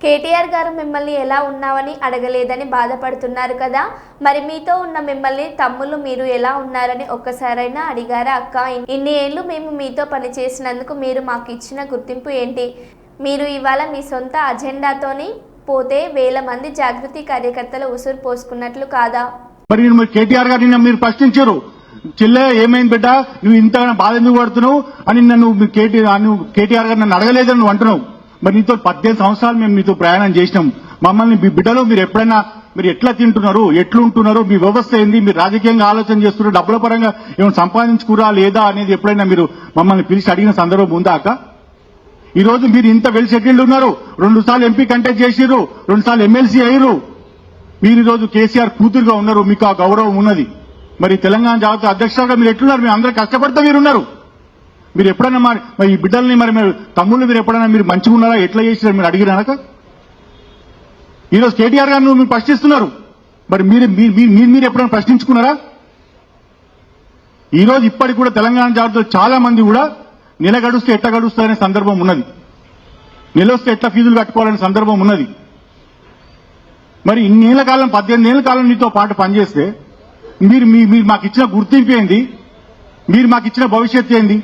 కేటీఆర్ గారు మిమ్మల్ని ఎలా ఉన్నావని అడగలేదని బాధపడుతున్నారు కదా. మరి మీతో ఉన్న మిమ్మల్ని తమ్ముళ్ళు మీరు ఎలా ఉన్నారని ఒక్కసారైనా అడిగారా అక్క? ఇన్ని ఏళ్ళు మేము మీతో పనిచేసినందుకు మీరు మాకు ఇచ్చిన గుర్తింపు ఏంటి? మీరు ఇవాళ మీ సొంత అజెండాతోని పోతే వేల మంది జాగృతి కార్యకర్తలు ఉసురు పోసుకున్నట్లు కాదా? మరి కేటీఆర్ గారిని మీరు ప్రశ్నించారు. చెల్లె ఏమైంది బిడ్డ? నువ్వు ఇంత బాధ ఎందుకు పడుతున్నావు? అని నన్ను కేటీ కేటీఆర్ గారు నన్ను అడగలేదని నువ్వు అంటున్నావు. మరి నీతో పద్దెనిమిది సంవత్సరాలు మేము మీతో ప్రయాణం చేసినాం. మమ్మల్ని మీ బిడ్డలో మీరు ఎప్పుడైనా మీరు ఎట్లా తింటున్నారు ఎట్లుంటున్నారు మీ వ్యవస్థ ఏంది మీరు రాజకీయంగా ఆలోచన చేస్తున్నారు డబ్బుల పరంగా ఏమైనా సంపాదించుకురా లేదా అనేది ఎప్పుడైనా మీరు మమ్మల్ని పిలిచి అడిగిన సందర్భం ఉందా అక్క? ఈ రోజు మీరు ఇంత వెల్ సెటిల్డ్ ఉన్నారు. రెండు సార్లు ఎంపీ కంటెక్ట్ చేసిర్రు రెండు సార్లు ఎమ్మెల్సీ అయ్యారు మీరు ఈరోజు కేసీఆర్ కూతురుగా ఉన్నారు మీకు ఆ గౌరవం ఉన్నది. మరి తెలంగాణ జాతీయ అధ్యక్షులుగా మీరు ఎట్లున్నారు? మీ అందరూ కష్టపడితే మీరు ఉన్నారు మీరు ఎప్పుడైనా మరి మరి ఈ బిడ్డల్ని మరి మీరు తమ్ముళ్ళు మీరు ఎప్పుడైనా మీరు మంచిగా ఉన్నారా? ఎట్లా చేసినారు మీరు అడిగినాక ఈ రోజు కేటీఆర్ గారు మీరు ప్రశ్నిస్తున్నారు. మరి మీరు మీరు- మీరు మీరు- మీరు ఎప్పుడైనా ప్రశ్నించుకున్నారా? ఈరోజు ఇప్పటికి కూడా తెలంగాణ జాతీయ చాలా మంది కూడా నెల గడుస్తే ఎట్లా గడుస్తారనే సందర్భం ఉన్నది. నిలొస్తే ఎట్లా ఫీజులు కట్టుకోవాలనే సందర్భం ఉన్నది. మరి ఇన్నేళ్ళ కాలం పద్దెనిమిది ఏళ్ళ కాలం నీతో పాటు పనిచేస్తే మీరు మీ- మీరు మాకు ఇచ్చిన గుర్తింపు ఏంది? మీరు మాకు ఇచ్చిన భవిష్యత్తు ఏంది?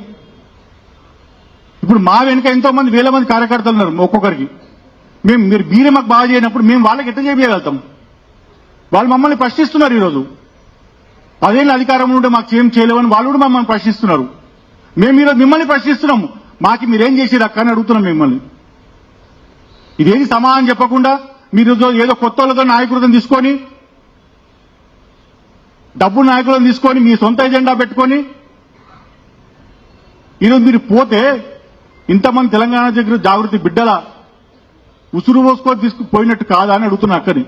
ఇప్పుడు మా వెనుక ఎంతో మంది వేల మంది కార్యకర్తలు ఉన్నారు ఒక్కొక్కరికి. మేము మీరు మీరే మాకు బాగా చేయనప్పుడు మేము వాళ్ళకి ఎట్లా చేయగలుగుతాం? వాళ్ళు మమ్మల్ని ప్రశ్నిస్తున్నారు ఈరోజు. పదేళ్ళ అధికారంలో ఉంటే మాకు ఏం చేయలేవని వాళ్ళు కూడా మమ్మల్ని ప్రశ్నిస్తున్నారు. మేము ఈరోజు మిమ్మల్ని ప్రశ్నిస్తున్నాము. మాకు మీరేం చేసేది అక్క అని అడుగుతున్నాం మిమ్మల్ని. ఇదేది సమాధానం చెప్పకుండా మీరు ఏదో- కొత్త వాళ్ళతో నాయకులతో తీసుకొని డబ్బు నాయకులను తీసుకొని మీ సొంత ఎజెండా పెట్టుకొని ఈరోజు మీరు పోతే ఇంతమంది తెలంగాణ దగ్గర జాగృతి బిడ్డల ఉసురు పోసుకొని తీసుకుపోయినట్టు కాదా అని అడుగుతున్నా అక్కని.